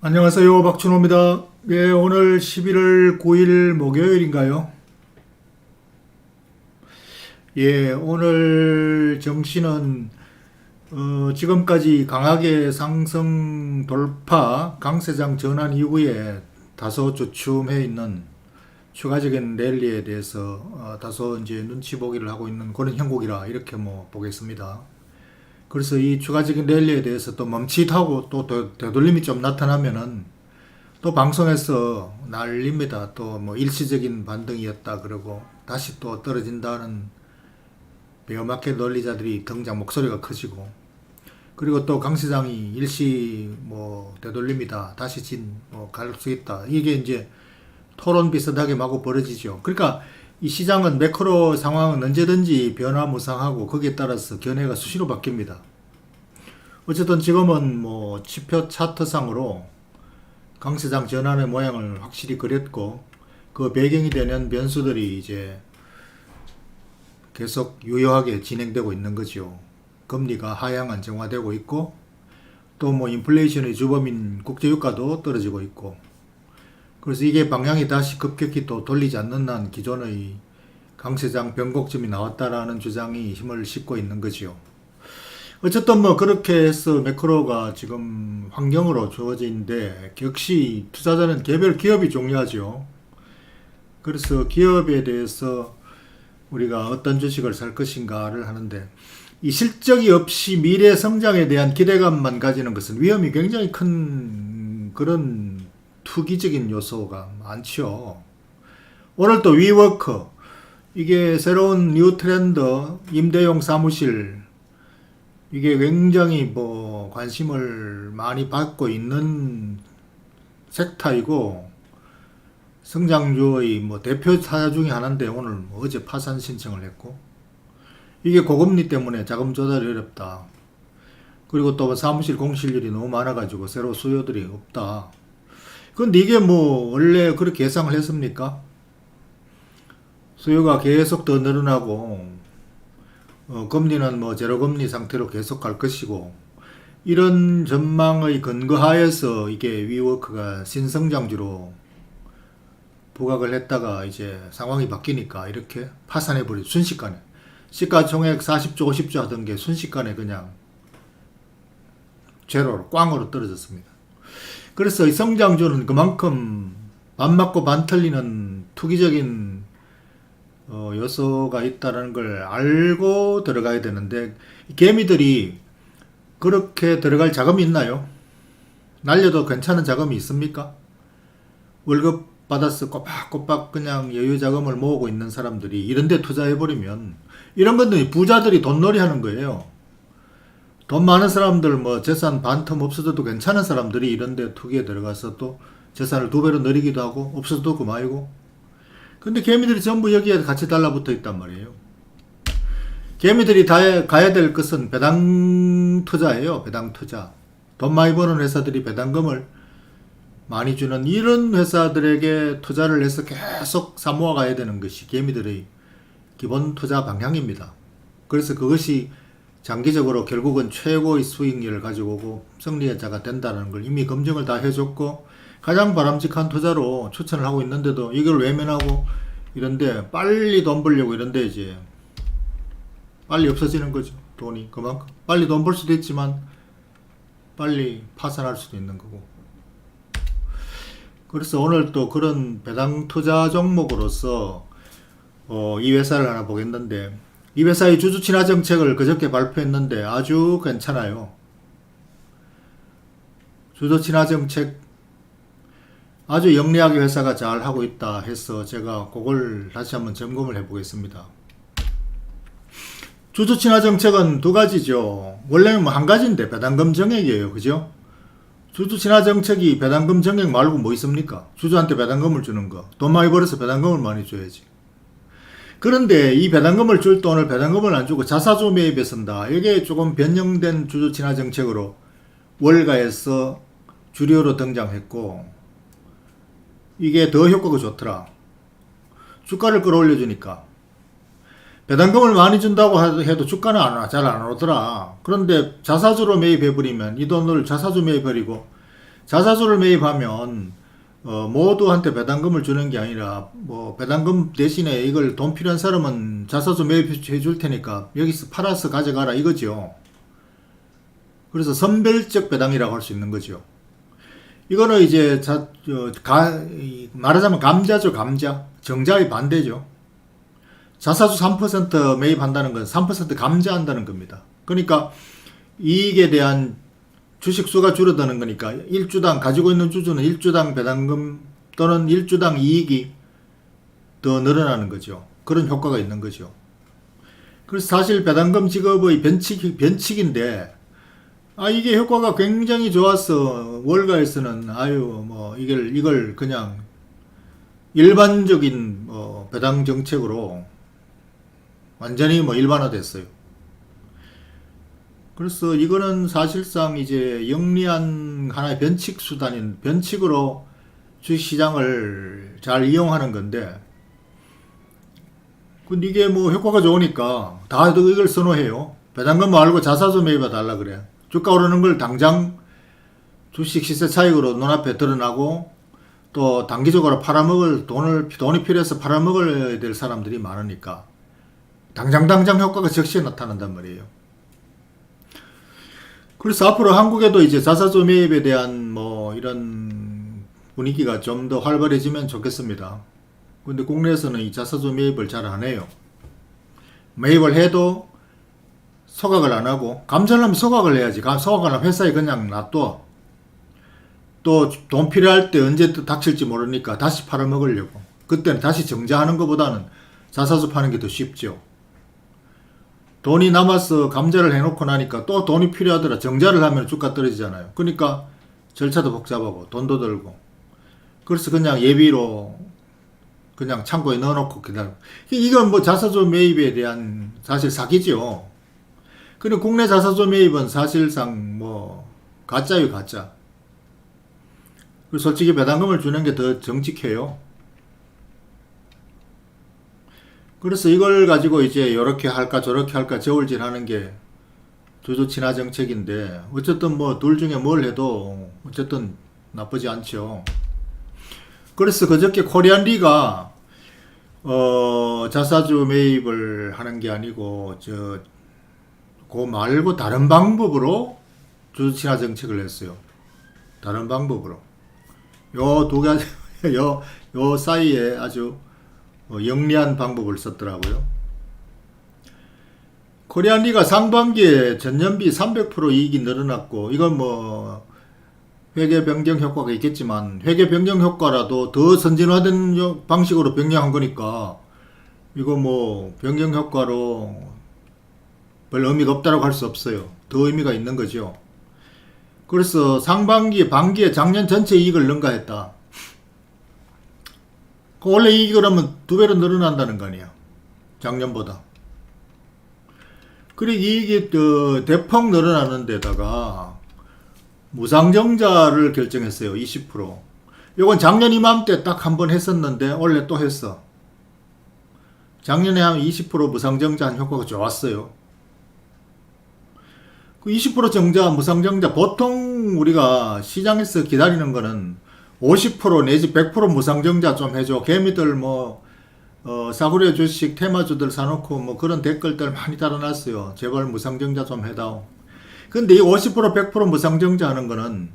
안녕하세요. 박준호입니다. 예, 오늘 11월 9일 목요일인가요? 예, 오늘 정시는 어, 지금까지 강하게 상승 돌파 강세장 전환 이후에 다소 주춤해 있는 추가적인 랠리에 대해서 어, 다소 이제 눈치 보기를 하고 있는 그런 형국이라 이렇게 뭐 보겠습니다. 그래서 이 추가적인 랠리에 대해서 또 멈칫하고 또 되- 되돌림이 좀 나타나면은 또 방송에서 난립니다. 또 뭐 일시적인 반등이었다 그러고 다시 또 떨어진다는 베어마켓 논리자들이 등장 목소리가 커지고 그리고 또 강 시장이 일시 뭐 되돌림이다 다시 진뭐 갈 수 있다 이게 이제 토론 비슷하게 마구 벌어지죠. 그러니까 이 시장은 매크로 상황은 언제든지 변화무쌍하고 거기에 따라서 견해가 수시로 바뀝니다. 어쨌든 지금은 뭐 지표 차트상으로 강세장 전환의 모양을 확실히 그렸고 그 배경이 되는 변수들이 이제 계속 유효하게 진행되고 있는 거죠. 금리가 하향 안정화되고 있고 또 뭐 인플레이션의 주범인 국제유가도 떨어지고 있고 그래서 이게 방향이 다시 급격히 또 돌리지 않는 한 기존의 강세장 변곡점이 나왔다라는 주장이 힘을 싣고 있는 거지요. 어쨌든 뭐 그렇게 해서 매크로가 지금 환경으로 주어져 있는데 역시 투자자는 개별 기업이 중요하죠. 그래서 기업에 대해서 우리가 어떤 주식을 살 것인가를 하는데 이 실적이 없이 미래 성장에 대한 기대감만 가지는 것은 위험이 굉장히 큰 그런 투기적인 요소가 많죠. 오늘 또 위워크 이게 새로운 뉴 트렌드 임대용 사무실 이게 굉장히 뭐 관심을 많이 받고 있는 섹터이고 성장주의 뭐 대표 타자 중에 하나인데 오늘 뭐 어제 파산 신청을 했고 이게 고금리 때문에 자금 조달이 어렵다. 그리고 또 사무실 공실률이 너무 많아가지고 새로 수요들이 없다. 근데 이게 뭐 원래 그렇게 예상을 했습니까? 수요가 계속 더 늘어나고 어, 금리는 뭐 제로 금리 상태로 계속 갈 것이고 이런 전망의 근거하에서 이게 위워크가 신성장주로 부각을 했다가 이제 상황이 바뀌니까 이렇게 파산해 버리 순식간에 시가총액 40조 50조 하던 게 순식간에 그냥 제로로 꽝으로 떨어졌습니다. 그래서 이 성장주는 그만큼 반 맞고 반 틀리는 투기적인 어, 요소가 있다는 걸 알고 들어가야 되는데 이 개미들이 그렇게 들어갈 자금이 있나요? 날려도 괜찮은 자금이 있습니까? 월급 받아서 꼬박꼬박 그냥 여유 자금을 모으고 있는 사람들이 이런 데 투자해버리면 이런 건데 부자들이 돈놀이 하는 거예요. 돈 많은 사람들 뭐 재산 반틈 없어져도 괜찮은 사람들이 이런 데 투기에 들어가서 또 재산을 두 배로 늘리기도 하고 없어져도 그만이고 근데 개미들이 전부 여기에 같이 달라붙어 있단 말이에요. 개미들이 다 가야 될 것은 배당 투자예요. 배당 투자. 돈 많이 버는 회사들이 배당금을 많이 주는 이런 회사들에게 투자를 해서 계속 사모아 가야 되는 것이 개미들의 기본 투자 방향입니다. 그래서 그것이 장기적으로 결국은 최고의 수익률을 가지고 오고 승리자가 된다는 걸 이미 검증을 다 해줬고 가장 바람직한 투자로 추천을 하고 있는데도 이걸 외면하고 이런데 빨리 돈 벌려고 이런데 이제 빨리 없어지는 거죠. 돈이 그만큼. 빨리 돈 벌 수도 있지만 빨리 파산할 수도 있는 거고. 그래서 오늘 또 그런 배당 투자 종목으로서 어, 이 회사를 하나 보겠는데 이 회사의 주주 친화 정책을 그저께 발표했는데 아주 괜찮아요. 주주 친화 정책 아주 영리하게 회사가 잘 하고 있다 해서 제가 그걸 다시 한번 점검을 해 보겠습니다. 주주 친화 정책은 두 가지죠. 원래는 뭐 한 가지인데 배당금 정액이에요. 그죠? 주주 친화 정책이 배당금 정액 말고 뭐 있습니까? 주주한테 배당금을 주는 거. 돈 많이 벌어서 배당금을 많이 줘야지. 그런데 이 배당금을 줄 돈을 배당금을 안 주고 자사주 매입에 쓴다. 이게 조금 변형된 주주 친화 정책으로 월가에서 주류로 등장했고 이게 더 효과가 좋더라. 주가를 끌어올려 주니까 배당금을 많이 준다고 하- 해도 주가는 잘안 오르더라. 그런데 자사주로 매입해버리면 이 돈을 자사주 매입해버리고 자사주를 매입하면 어, 모두한테 배당금을 주는 게 아니라 뭐 배당금 대신에 이걸 돈 필요한 사람은 자사주 매입해 줄 테니까 여기서 팔아서 가져가라 이거죠. 그래서 선별적 배당이라고 할 수 있는 거죠. 이거는 이제 자, 저, 가, 이, 말하자면 감자죠, 감자. 정자의 반대죠. 자사주 3% 매입한다는 건 3% 감자한다는 겁니다. 그러니까 이익에 대한 주식 수가 줄어드는 거니까 1주당 가지고 있는 주주는 1주당 배당금 또는 1주당 이익이 더 늘어나는 거죠. 그런 효과가 있는 거죠. 그래서 사실 배당금 지급의 변칙, 변칙인데 아 이게 효과가 굉장히 좋아서 월가에서는 아유 뭐 이걸 이걸 그냥 일반적인 뭐 배당 정책으로 완전히 뭐 일반화됐어요. 그래서 이거는 사실상 이제 영리한 하나의 변칙 수단인 변칙으로 주식시장을 잘 이용하는 건데 근데 이게 뭐 효과가 좋으니까 다들 이걸 선호해요. 배당금 말고 자사주 매입해 달라 그래. 주가 오르는 걸 당장 주식 시세 차익으로 눈앞에 드러나고 또 단기적으로 팔아먹을 돈을 돈이 필요해서 팔아먹어야 될 사람들이 많으니까 당장 당장 효과가 즉시에 나타난단 말이에요. 그래서 앞으로 한국에도 이제 자사주 매입에 대한 뭐 이런 분위기가 좀 더 활발해지면 좋겠습니다. 근데 국내에서는 이 자사주 매입을 잘 안 해요. 매입을 해도 소각을 안 하고 감사를 하면 소각을 해야지. 감- 소각을 하면 회사에 그냥 놔둬. 또 돈 필요할 때 언제 또 닥칠지 모르니까 다시 팔아먹으려고. 그때는 다시 정자하는 것보다는 자사주 파는 게 더 쉽죠. 돈이 남아서 감자를 해놓고 나니까 또 돈이 필요하더라. 정자를 하면 주가 떨어지잖아요. 그러니까 절차도 복잡하고 돈도 들고. 그래서 그냥 예비로 그냥 창고에 넣어놓고 기다려. 이건 뭐 자사주 매입에 대한 사실 사기죠. 그리고 국내 자사주 매입은 사실상 뭐 가짜요 가짜. 솔직히 배당금을 주는 게 더 정직해요. 그래서 이걸 가지고 이제 이렇게 할까 저렇게 할까 저울질 하는 게 주주 친화 정책인데 어쨌든 뭐 둘 중에 뭘 해도 어쨌든 나쁘지 않죠. 그래서 그저께 코리안리가 어 자사주 매입을 하는 게 아니고 저 그 말고 다른 방법으로 주주 친화 정책을 했어요. 다른 방법으로. 요 두 가지 요, 요 사이에 아주 어, 영리한 방법을 썼더라고요. 코리안리가 상반기에 전년비 300% 이익이 늘어났고 이건 뭐 회계 변경 효과가 있겠지만 회계 변경 효과라도 더 선진화된 요- 방식으로 변경한 거니까 이거 뭐 변경 효과로 별 의미가 없다고 할 수 없어요. 더 의미가 있는 거죠. 그래서 상반기, 반기에 작년 전체 이익을 능가했다. 그 원래 이익이 그러면 두 배로 늘어난다는 거 아니야. 작년보다. 그리고 이익이 그 대폭 늘어나는 데다가 무상정자를 결정했어요. 20%. 요건 작년 이맘때 딱 한 번 했었는데 올해 또 했어. 작년에 한 20% 무상정자 한 효과가 좋았어요. 그 20% 정자, 무상정자, 보통 우리가 시장에서 기다리는 거는 50% 내지 100% 무상정자 좀 해줘. 개미들 뭐, 어, 사구려 주식 테마주들 사놓고 뭐 그런 댓글들 많이 달아놨어요. 제발 무상정자 좀 해다오. 근데 이 50% 100% 무상정자 하는 거는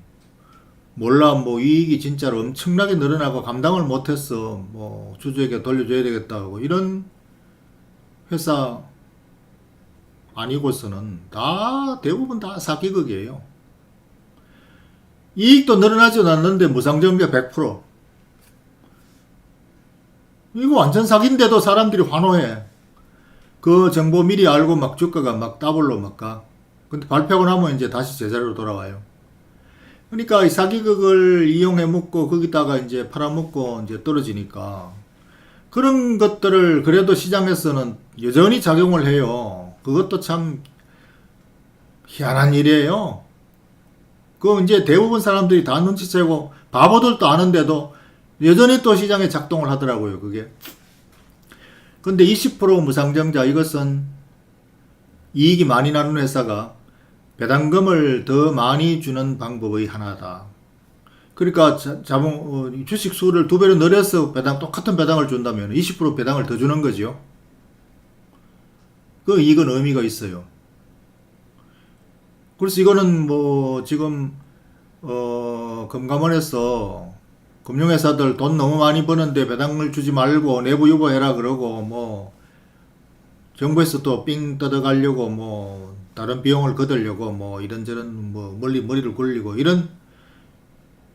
몰라 뭐 이익이 진짜로 엄청나게 늘어나고 감당을 못했어. 뭐 주주에게 돌려줘야 되겠다고 이런 회사 아니고서는 다 대부분 다 사기극이에요. 이익도 늘어나지도 않는데 무상정자 100%. 이거 완전 사기인데도 사람들이 환호해. 그 정보 미리 알고 막 주가가 막 더블로 막 가. 근데 발표하고 나면 이제 다시 제자리로 돌아와요. 그러니까 이 사기극을 이용해 먹고 거기다가 이제 팔아먹고 이제 떨어지니까 그런 것들을 그래도 시장에서는 여전히 작용을 해요. 그것도 참 희한한 일이에요. 그 이제 대부분 사람들이 다 눈치채고 바보들도 아는데도 여전히 또 시장에 작동을 하더라고요. 그게. 근데 20% 무상증자 이것은 이익이 많이 나는 회사가 배당금을 더 많이 주는 방법의 하나다. 그러니까 자, 자본 어, 주식 수를 두 배로 늘려서 배당 똑같은 배당을 준다면 20% 배당을 더 주는 거죠. 그 이건 의미가 있어요. 그래서 이거는 뭐 지금 어 금감원에서 금융회사들 돈 너무 많이 버는데 배당을 주지 말고 내부 유보해라 그러고 뭐 정부에서 또 삥 뜯어가려고 뭐 다른 비용을 거들려고 뭐 이런저런 뭐 멀리 머리를 굴리고 이런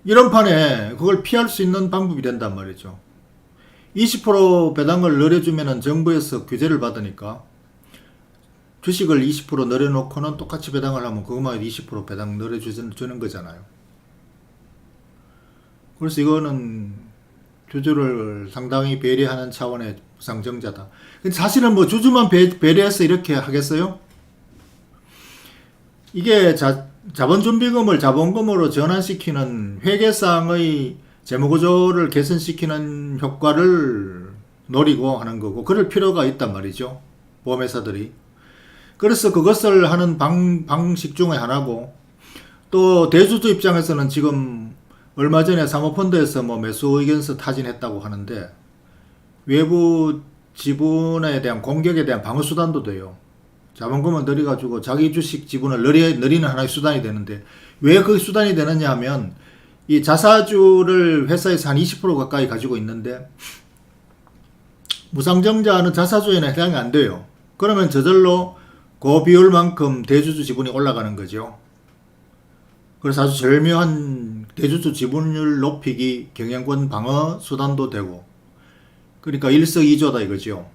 이런 판에 그걸 피할 수 있는 방법이 된단 말이죠. 20% 배당을 늘려주면은 정부에서 규제를 받으니까 주식을 20% 늘려놓고는 똑같이 배당을 하면 그것만 20% 배당 늘려주는 주는 거잖아요. 그래서 이거는 주주를 상당히 배려하는 차원의 부상정자다. 근데 사실은 뭐 주주만 배, 배려해서 이렇게 하겠어요? 이게 자, 자본준비금을 자본금으로 전환시키는 회계상의 재무구조를 개선시키는 효과를 노리고 하는 거고 그럴 필요가 있단 말이죠. 보험회사들이. 그래서 그것을 하는 방, 방식 중에 하나고 또 대주주 입장에서는 지금 얼마 전에 사모펀드에서 뭐 매수 의견서 타진했다고 하는데 외부 지분에 대한 공격에 대한 방어 수단도 돼요. 자본금을 늘려가지고 자기 주식 지분을 늘리, 늘리는 하나의 수단이 되는데 왜 그 수단이 되느냐 하면 이 자사주를 회사에서 한 20% 가까이 가지고 있는데 무상증자는 자사주에는 해당이 안 돼요. 그러면 저절로 그 비율만큼 대주주 지분이 올라가는 거죠. 그래서 아주 절묘한 대주주 지분율 높이기 경영권 방어 수단도 되고 그러니까 일석이조다 이거죠.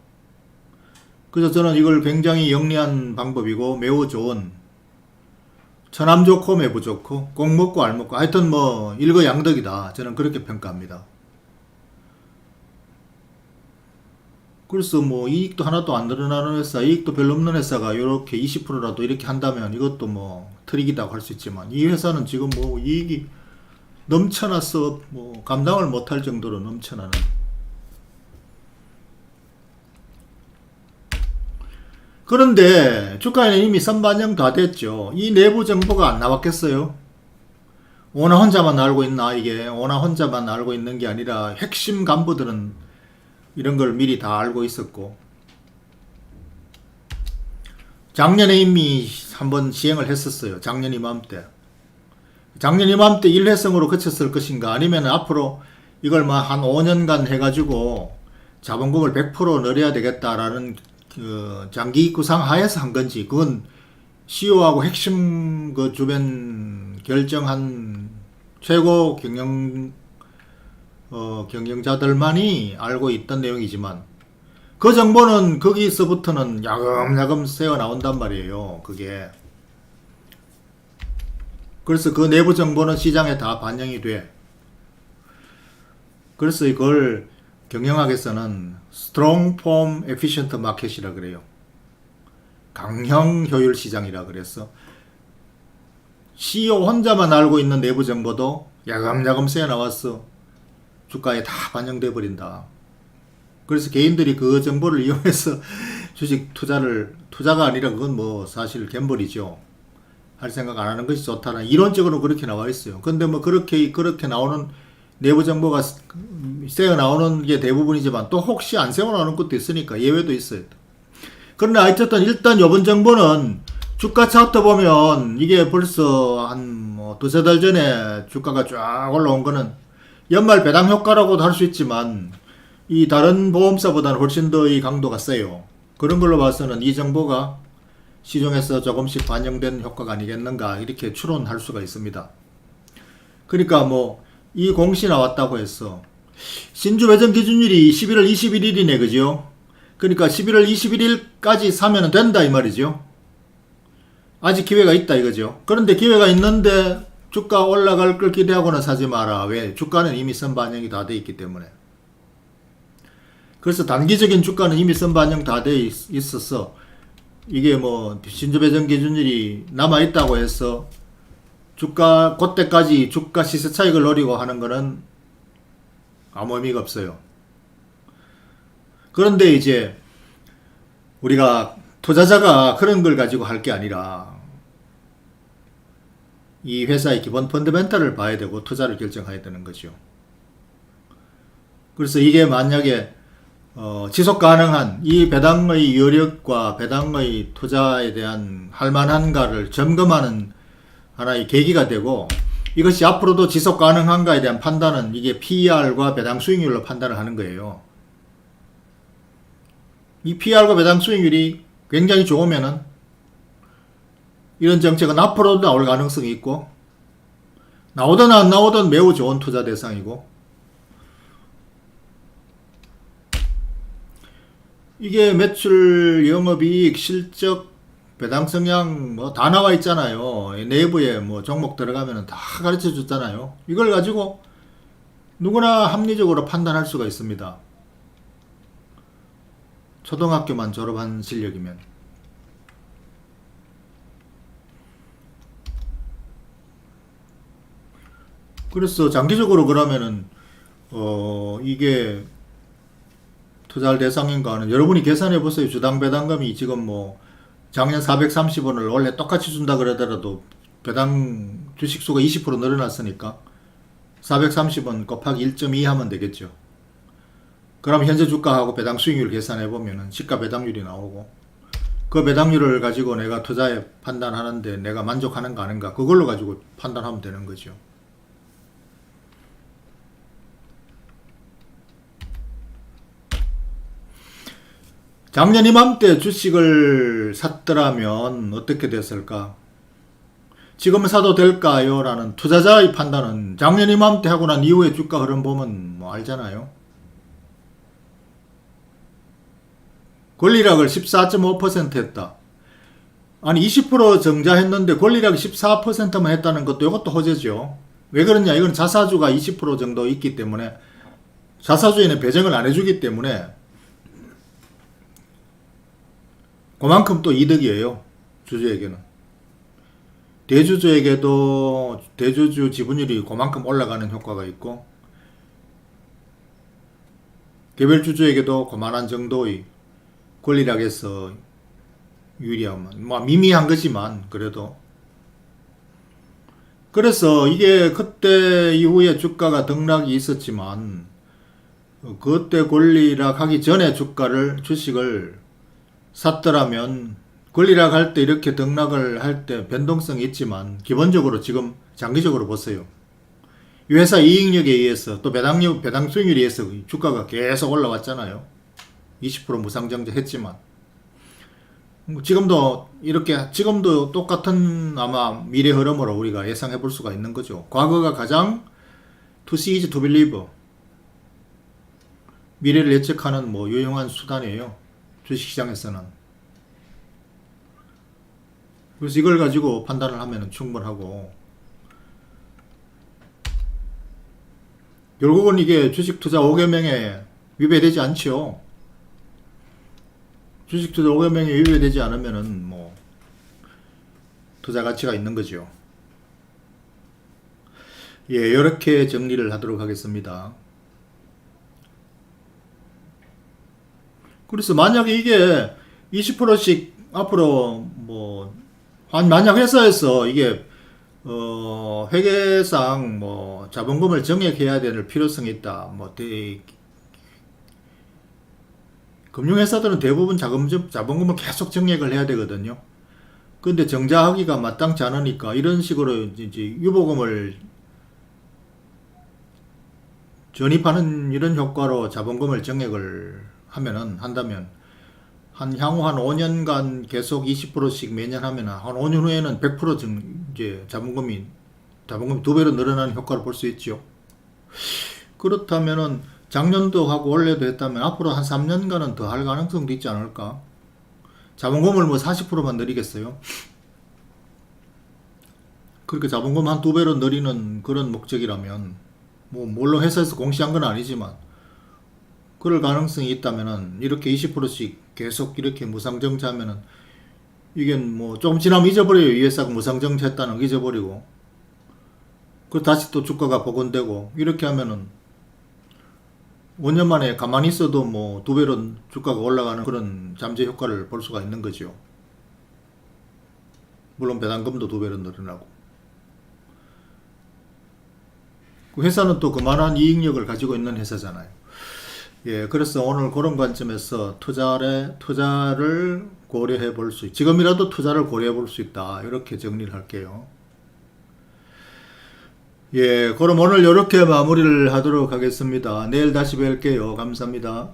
그래서 저는 이걸 굉장히 영리한 방법이고 매우 좋은 처남 좋고 매부 좋고 꼭 먹고 알 먹고 하여튼 뭐 일거양득이다 저는 그렇게 평가합니다. 그래서 뭐 이익도 하나도 안 늘어나는 회사, 이익도 별로 없는 회사가 이렇게 20%라도 이렇게 한다면 이것도 뭐 트릭이라고 할 수 있지만 이 회사는 지금 뭐 이익이 넘쳐나서 뭐 감당을 못할 정도로 넘쳐나는 그런데 주가에는 이미 선반영 다 됐죠. 이 내부 정보가 안 나왔겠어요? 오나 혼자만 알고 있나 이게 오나 혼자만 알고 있는 게 아니라 핵심 간부들은 이런 걸 미리 다 알고 있었고 작년에 이미 한번 시행을 했었어요. 작년 이맘때. 작년 이맘때 일회성으로 그쳤을 것인가 아니면 앞으로 이걸 뭐 한 5년간 해가지고 자본금을 100% 늘려야 되겠다라는 그 장기 구상 하에서 한 건지 그건 CEO하고 핵심 그 주변 결정한 최고 경영 어, 경영자들만이 알고 있던 내용이지만 그 정보는 거기서부터는 야금야금 새어 나온단 말이에요. 그게 그래서 그 내부 정보는 시장에 다 반영이 돼. 그래서 이걸 경영학에서는 strong form efficient market이라 그래요. 강형 효율 시장이라 그래서 CEO 혼자만 알고 있는 내부 정보도 야금야금 새어 나왔어. 주가에 다 반영돼 버린다. 그래서 개인들이 그 정보를 이용해서 주식 투자를 투자가 아니라 그건 뭐 사실 갬블이죠. 할 생각 안 하는 것이 좋다는 이론적으로 그렇게 나와 있어요. 근데 뭐 그렇게 그렇게 나오는 내부 정보가 새어 나오는 게 대부분이지만 또 혹시 안 새어 나오는 것도 있으니까 예외도 있어요. 그러나 어쨌든 일단 이번 정보는 주가 차트 보면 이게 벌써 한 뭐 두세 달 전에 주가가 쫙 올라온 거는 연말 배당 효과라고도 할 수 있지만 이 다른 보험사보다는 훨씬 더 이 강도가 세요. 그런 걸로 봐서는 이 정보가 시중에서 조금씩 반영된 효과가 아니겠는가 이렇게 추론할 수가 있습니다. 그러니까 뭐 이 공시 나왔다고 했어. 신주 배정 기준일이 11월 21일이네 그죠? 그러니까 11월 21일까지 사면 된다 이 말이죠. 아직 기회가 있다 이거죠. 그런데 기회가 있는데 주가 올라갈 걸 기대하고는 사지 마라. 왜? 주가는 이미 선반영이 다 돼 있기 때문에. 그래서 단기적인 주가는 이미 선반영 다 돼 있어서 이게 뭐 신주 배정 기준일이 남아 있다고 해서 주가 그때까지 주가 시세 차익을 노리고 하는 거는 아무 의미가 없어요. 그런데 이제 우리가 투자자가 그런 걸 가지고 할 게 아니라 이 회사의 기본 펀더멘탈을 봐야 되고 투자를 결정해야 되는 거죠. 그래서 이게 만약에 어, 지속 가능한 이 배당의 여력과 배당의 투자에 대한 할만한가를 점검하는 하나의 계기가 되고 이것이 앞으로도 지속 가능한가에 대한 판단은 이게 PER과 배당 수익률로 판단을 하는 거예요. 이 PER과 배당 수익률이 굉장히 좋으면은 이런 정책은 앞으로도 나올 가능성이 있고 나오든 안 나오든 매우 좋은 투자 대상이고 이게 매출, 영업이익, 실적, 배당 성향 뭐 다 나와 있잖아요. 내부에 뭐 종목 들어가면은 다 가르쳐 줬잖아요. 이걸 가지고 누구나 합리적으로 판단할 수가 있습니다. 초등학교만 졸업한 실력이면. 그래서 장기적으로 그러면은 어 이게 투자할 대상인가 하는 여러분이 계산해 보세요. 주당 배당금이 지금 뭐 작년 430원을 원래 똑같이 준다 그러더라도 배당 주식수가 20% 늘어났으니까 430원 곱하기 1.2 하면 되겠죠. 그럼 현재 주가하고 배당 수익률 계산해 보면은 시가 배당률이 나오고 그 배당률을 가지고 내가 투자에 판단하는데 내가 만족하는가 아닌가 그걸로 가지고 판단하면 되는 거죠. 작년 이맘때 주식을 샀더라면 어떻게 됐을까? 지금 사도 될까요? 라는 투자자의 판단은 작년 이맘때 하고 난 이후에 주가 흐름 보면 뭐 알잖아요. 권리락을 14.5% 했다. 아니 20% 정자했는데 권리락이 14%만 했다는 것도 이것도 호재죠. 왜 그러냐? 이건 자사주가 20% 정도 있기 때문에 자사주에는 배정을 안 해주기 때문에 그만큼 또 이득이에요. 주주에게는. 대주주에게도 대주주 지분율이 그만큼 올라가는 효과가 있고 개별 주주에게도 그만한 정도의 권리락에서 유리함은 뭐 미미한 거지만 그래도 그래서 이게 그때 이후에 주가가 등락이 있었지만 그때 권리락 하기 전에 주가를 주식을 샀더라면 권리락 할 때 이렇게 등락을 할 때 변동성이 있지만 기본적으로 지금 장기적으로 보세요. 이 회사 이익력에 의해서 또 배당력, 배당 수익률에 의해서 주가가 계속 올라왔잖아요. 20% 무상정제 했지만. 지금도 이렇게, 지금도 똑같은 아마 미래 흐름으로 우리가 예상해 볼 수가 있는 거죠. 과거가 가장 is to believe. 미래를 예측하는 뭐 유용한 수단이에요. 주식시장에서는. 그래서 이걸 가지고 판단을 하면 충분하고 결국은 이게 주식 투자 5개명에 위배되지 않죠. 주식 투자 5개명에 위배되지 않으면은 뭐 투자 가치가 있는 거죠. 예, 이렇게 정리를 하도록 하겠습니다. 그래서 만약에 이게 20%씩 앞으로 뭐, 한 만약 회사에서 이게, 어, 회계상 뭐, 자본금을 정액해야 될 필요성이 있다. 뭐, 대, 금융회사들은 대부분 자금, 자본금을 계속 정액을 해야 되거든요. 근데 정자하기가 마땅치 않으니까 이런 식으로 이제 유보금을 전입하는 이런 효과로 자본금을 정액을 하면은 한다면 한 향후 한 5년간 계속 20%씩 매년 하면 한 5년 후에는 100% 증, 이제 자본금이 자본금이 두 배로 늘어나는 효과를 볼 수 있죠. 그렇다면은 작년도 하고 올해도 했다면 앞으로 한 3년간은 더 할 가능성도 있지 않을까? 자본금을 뭐 40%만 늘리겠어요? 그렇게 자본금 한 두 배로 늘리는 그런 목적이라면 뭐 물론 회사에서 공시한 건 아니지만 그럴 가능성이 있다면은 이렇게 20%씩 계속 이렇게 무상정차하면은 이게 뭐 조금 지나면 잊어버려요. 이 회사가 무상정차했다는 거 잊어버리고 그 다시 또 주가가 복원되고 이렇게 하면은 5년 만에 가만히 있어도 뭐 두 배로 주가가 올라가는 그런 잠재 효과를 볼 수가 있는 거죠. 물론 배당금도 두 배로 늘어나고. 그 회사는 또 그만한 이익력을 가지고 있는 회사잖아요. 예, 그래서 오늘 그런 관점에서 투자를, 투자를 고려해 볼 수, 있- 지금이라도 투자를 고려해 볼 수 있다. 이렇게 정리를 할게요. 예, 그럼 오늘 이렇게 마무리를 하도록 하겠습니다. 내일 다시 뵐게요. 감사합니다.